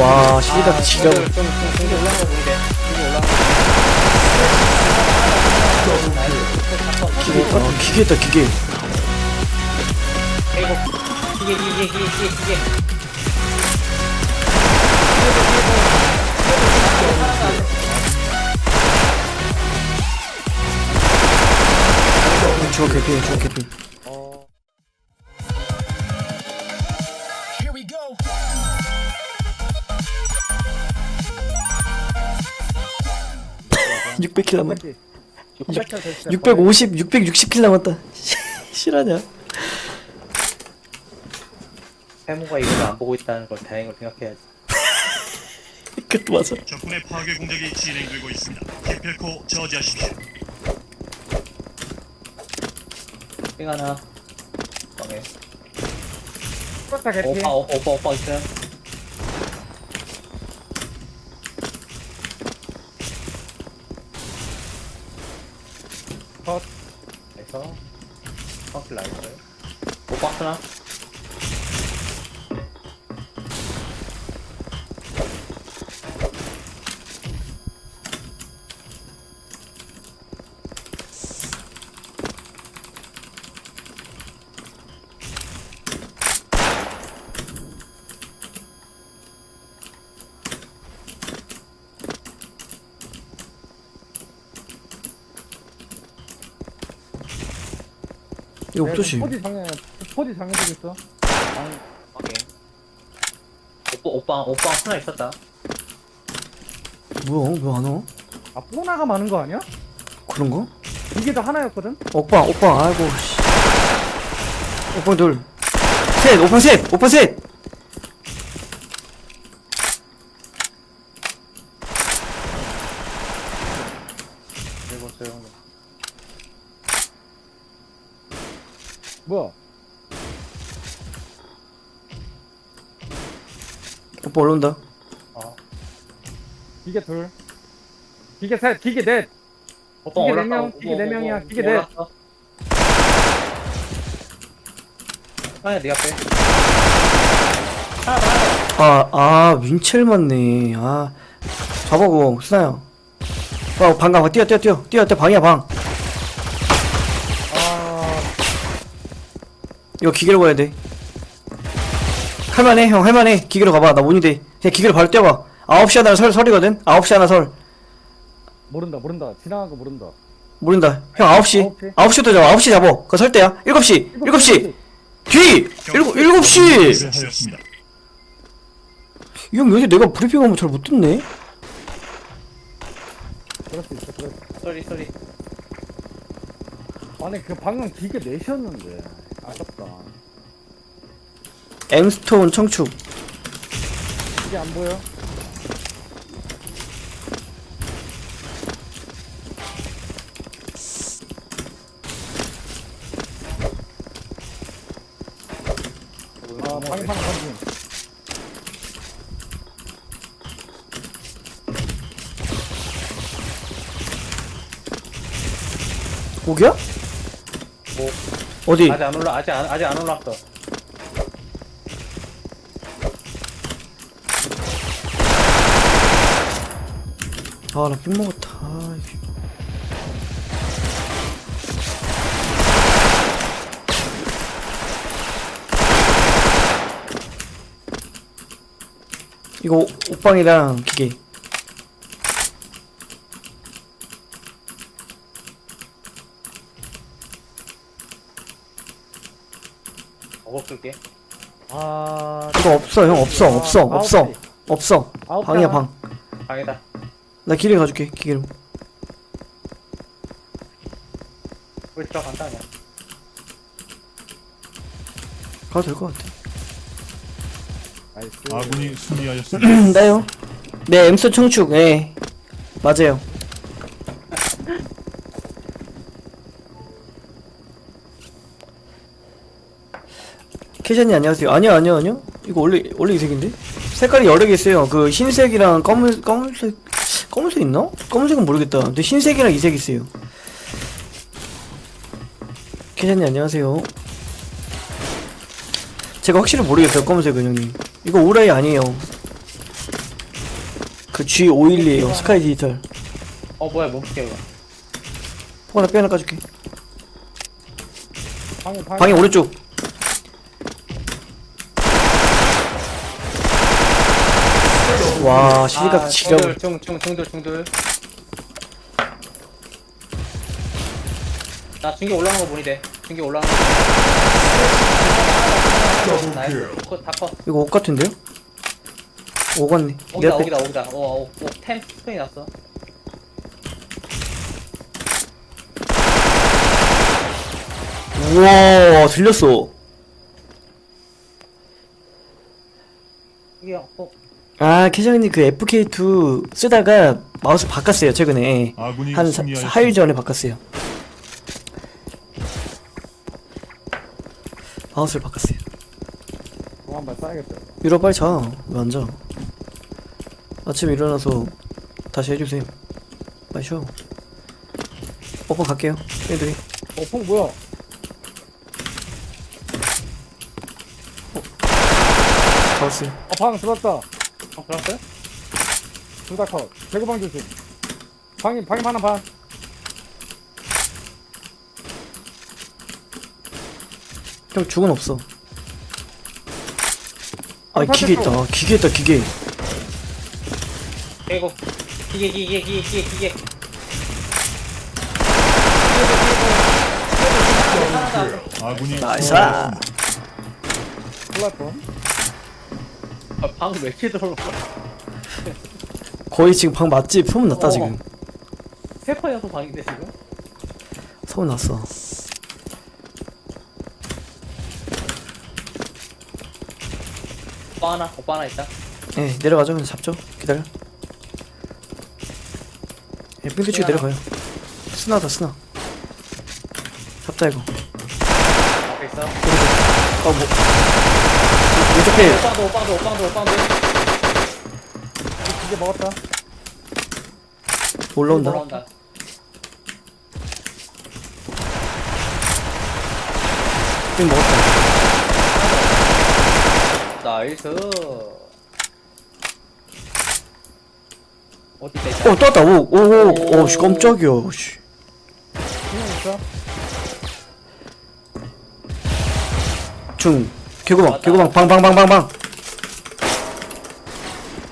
와 시기다 지려 좀, 좀, 공기 올라간 거 보이게. 공기 올라간 거. 기계 아 기계다 기계 아이고. 기계, 기계, 기계, 기계, 기계. 주어 개피 주어 개피 600킬 남았 600킬 됐어. 650 660킬 남았다 실화냐 세모가 이걸 안 보고 있다는 걸 다행으로 생각해야지. 그것도 맞아 적군의 파괴 공작이 진행되고 있습니다. 기필코 저지하십시오. 삥 하나. 방에. 프로타 개피 오빠, 오빠, 오빠, 오빠 있어요? 컷 그래서 커플 라이트. 오빠 하나? 이거 없듯이 포지 장애 포지 장애되고 있어 오케이. 오빠, 오빠, 오빠 하나 있었다. 뭐야 왜 안 와? 아 뽀나가 많은 거 아니야? 그런 거? 이게 다 하나였거든? 오빠 오빠 아이고 씨 오빠 둘 셋 오빠 셋 오빠 셋 그리고 소용. 뭐야 오빠 올라온다 어. 기계 둘 기계 셋 기계 넷 오빠 기계. 네 명, 기계 네 명이야, 기계 넷. 아야, 네 앞에. 아, 아, 윈첼 맞네. 아, 잡아고, 스나야. 어, 방 가, 뛰어, 뛰어, 뛰어, 뛰어, 뛰어, 방이야, 방. 이거 기계로 가야 돼. 할만해, 형, 할만해. 기계로 가봐. 나 문이 돼. 그냥 기계로 바로 뛰어봐. 9시 하나 설, 설이거든? 9시 하나 설. 모른다 모른다 지나간 거 모른다 모른다. 형, 9시. 9시. 9시부터 잡아. 9시 잡아. 그거 설 때야. 7시. 7시. 뒤! 7, 7시! 하였습니다. 이 형, 요새 내가 브리핑하면 잘 못 듣네? 그럴 수 있어 그럴 수 있어 쏘리, 쏘리. 아니 그 방금 기계 넷이었는데 아깝다 엠스톤 청축. 이게 안 보여? 아 방방 방금 고기야? 뭐, 어디? 아직 안 올라, 아직 안, 아직 안 올랐어. 아, 나 삥 먹었다. 아, 이게. 이거 오- 옷방이랑 기계. 어거 끌게. 아 이거 없어, 형 없어, 아, 없어, 아홉 없어, 시. 없어. 아홉 방이야 시 방. 방이다. 나 기계 가줄게 기계로. 우리 들어간다, 그냥. 가도 될 것 같아. 나이스 아군이 승리하였습니다. 나요. 네, 엠스 청축. 예. 맞아요. 캐션이 안녕하세요. 아니요, 아니요, 아니요. 이거 원래 원래 이 색인데? 색깔이 여러 개 있어요. 그 흰색이랑 검은 검은색 검은색 있나? 검은색은 모르겠다. 근데 흰색이랑 이색 있어요. 캐션이 안녕하세요. 제가 확실히 모르겠어요. 검은색은 형님. 이거 오라이 아니에요. 그 G512에요 스카이 디지털 어 뭐야 멈출게 이거 포 하나 빼 하나 까줄게 방해 방해 방에 오른쪽 와 시리가 아, 지려 중돌 중, 중, 중돌 중돌 나 중계 올라오는 거 보니 돼. 중계 올라오는 거 나이스. 그거 이거 옷 같은데요? 옷 같네 내 오기다 앞에 오기다 오기다. 어템 스톤이 났어. 우와 들렸어. 이게 어 아 캐장님 그 FK2 쓰다가 마우스 바꿨어요 최근에. 아군이 한 승리하였습니다. 4일 전에 바꿨어요. 마우스를 바꿨어요. 뭐 한발 쏴야겠다. 유럽 빨리 자왜 안 자? 아침에 일어나서 다시 해주세요. 빨리 쉬어. 오빠 갈게요 애들이. 어 폭 뭐야? 잡았어요. 아 방 들어왔다 어, 들어왔어요? 둘 다 컷. 개구방 조심. 방임 방임 하나 반. 형 죽은 없어. 아 기계 있다. 기계 있다 기계. 그리고 기계 기계 기계 기계. 기계 아군이 나이스. 플랫폼 아, 방금 왜 이렇게 거야? 거의 지금 방 맛집 소문 났다 어. 지금. 세 번이어서 방인데 지금? 소문 났어. 오빠 하나? 오빠 하나 있다. 예 내려가죠. 그냥 잡죠. 기다려. 예 핑크 치고 내려가요. 스나다 스나. 잡자 이거. 앞에 있어. 아뭐 왼쪽 필 오빠도 오빠도 오빠도 오빠도. 기계 먹었다. 올라온다. 올라온다. 핑 먹었다. 나이스. 어디 어 떴다. 오오오 오씨 깜짝이야 씨. 기능 있어. 중 개구방 맞다. 개구방 방방방방방.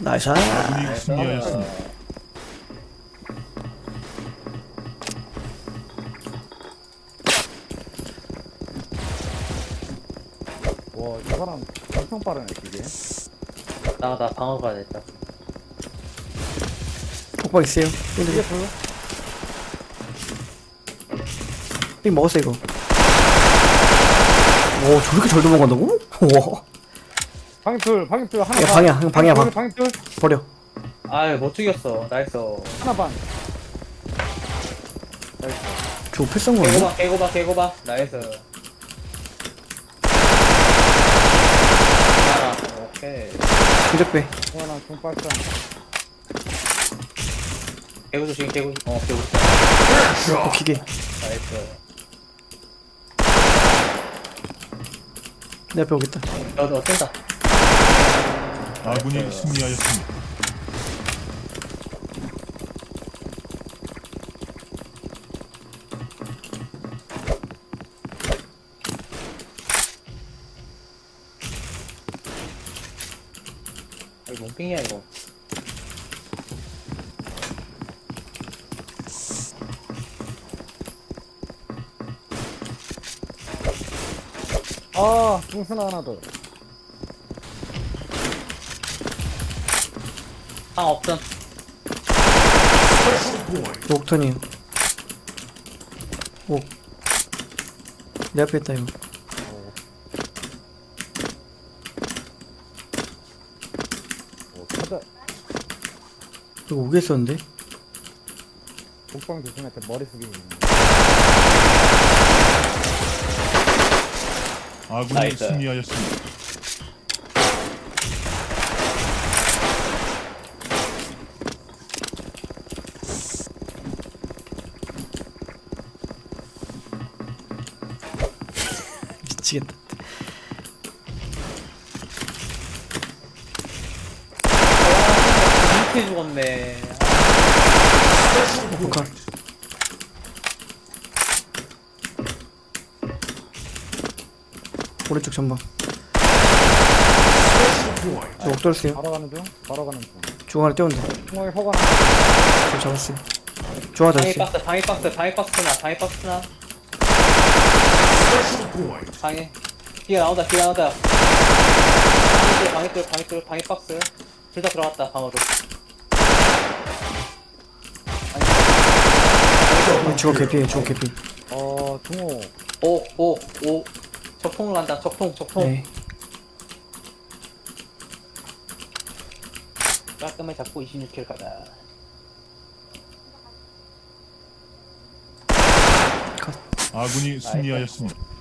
나이스. 승리하였습니다. 와이 사람 엄청 빠르네 기계 나나 방어 가야 겠다 오빠 있어요? 핑 먹었어 이거 오 저렇게 잘 도망간다고? 와. 방임 둘 방임 둘 하나 야, 반. 방이야, 형, 방이야, 방. 둘 버려. 아유 못 죽였어. 나이스. 하나 반. 저 패싼 거 아니야? 개고봐 개고봐 개고봐 나이스. 하나 오케이. 공작배. 하나 중발사 개구 조심 개구. 어 개구. 어 기계. 나이스 내 앞에 오겠다. 너도 어쩐다. 아군이 승리하였습니다. 이거 뭔빙이야 이거 아 중순 하나 더. 방 없던 이거 옥턴이에요 옥내 앞에 있다 이거. 오, 찾아. 이거 오겠었는데? 독방 조심한테 머리 숙이고 있네 아군이 나이스. 승리하였습니다. 미치겠다 이렇게 죽었네. 북한 오른쪽 전방 저옥 떨었어요 바로 가는 중 바로 가는 중중 하나 떼온다 중앙에 허가 저 잡았어요 방위 있어요 박스, 방위 박스, 방위 박스나, 방위 박스나. 방위. 기가 나온다, 기가 나온다. 방위들, 방위들, 방위들, 방위 박스. 둘 다 들어갔다, 방으로. 어, 저거 개피에요 저거 개피 어 중호 오, 오, 오. 적통을 간다, 적통, 적통. 네 깔끔하게 잡고 26킬 가다. 아군이 승리하였습니다.